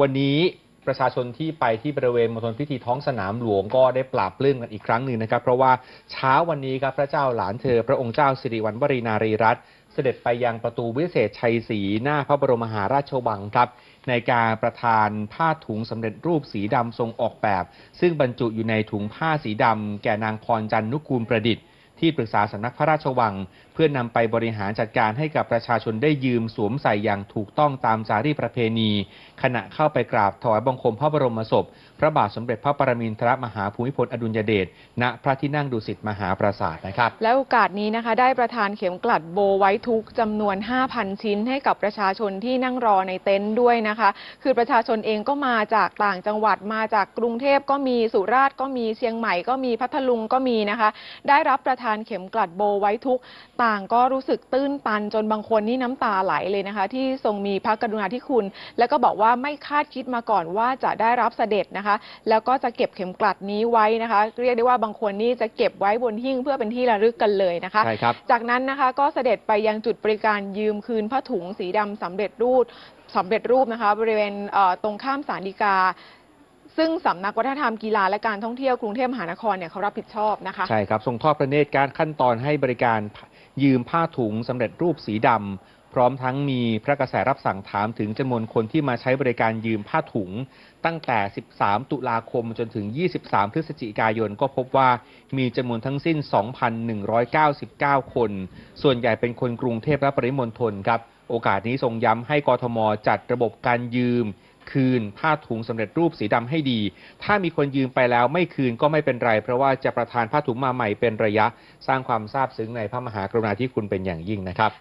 วันนี้ประชาชนที่ไปที่บริเวณมณฑลพิธีท้องสนามหลวงก็ได้ปราบปลื้มกันอีกครั้งหนึ่งนะครับ เพราะว่าเช้าวันนี้ครับพระเจ้าหลานเธอ พระองค์เจ้าสิริวัณวรีนารีรัตน์เสด็จไปยังประตูวิเศษชัยศรีหน้าพระบรมมหาราชวังครับ ในการประทานผ้าถุงสำเร็จรูปสีดำทรงออกแบบ ซึ่งบรรจุอยู่ในถุงผ้าสีดำแก่นางพรจันนุกูลประดิษฐ์ ที่ปรึกษาสำนักพระราชวัง เพื่อนำไปบริหารจัดการให้กับประชาชนได้ยืมสวมใส่อย่างถูกต้องตามจารีประเพณี ขณะเข้าไปกราบถวายบังคมพระบรมศพ พระบาทสมเด็จพระปรมินทรมหาภูมิพลอดุลยเดชณพระที่นั่งดุสิตมหาปราสาทนะครับ และโอกาสนี้นะคะได้ประทานเข็มกลัดโบไว้ทุกข์จำนวน 5,000 ชิ้นให้กับประชาชนที่นั่งรอในเต็นท์ด้วยนะคะ คือประชาชนเองก็มาจากต่างจังหวัดมาจากกรุงเทพก็มีสุราษฎร์ก็มีเชียงใหม่ก็มีพัทลุงก็มีนะคะ ได้รับประทานเข็มกลัดโบไว้ทุกข์ต่างก็รู้สึกตื้นตันจนบางคนนี่น้ำตาไหลเลยนะคะ ที่ทรงมีพระกรุณาธิคุณ แล้วก็บอกว่าไม่คาดคิดมาก่อนว่าจะได้รับเสด็จนะคะ แล้วก็จะเก็บเข็มกลัดนี้ไว้นะคะ เรียกได้ว่าบางคนนี่จะเก็บไว้บนหิ้งเพื่อเป็นที่ระลึกกันเลยนะคะใช่ครับจากนั้นนะคะก็เสด็จไปยังจุดบริการยืมคืนผ้าถุงสีดำสำเร็จรูปสำเร็จรูปนะคะ บริเวณเอ่อตรงข้ามสารดีกา ซึ่งสำนักวัฒนธรรมกีฬาและการท่องเที่ยวกรุงเทพมหานครเนี่ยเขารับผิดชอบนะคะ ใช่ครับ ส่งทอดพระเนตรการขั้นตอนให้บริการยืมผ้าถุงสำเร็จรูปสีดำพร้อมทั้งมีพระกระแสรับสั่งถามถึงจำนวนคนที่มาใช้บริการยืมผ้าถุง ตั้งแต่ 13 ตุลาคมจนถึง 23 พฤศจิกายนก็พบว่ามีจำนวนทั้งสิ้น 2,199 คน ส่วนใหญ่เป็นคนกรุงเทพและปริมณฑลครับ โอกาสนี้ทรงย้ำให้กทมจัดระบบการยืม คืนผ้าถุงสำเร็จรูปสีดำให้ดี ถ้ามีคนยืมไปแล้วไม่คืนก็ไม่เป็นไร เพราะว่าจะประทานผ้าถุงมาใหม่เป็นระยะ สร้างความซาบซึ้งในพระมหากรุณาธิคุณเป็นอย่างยิ่งนะครับ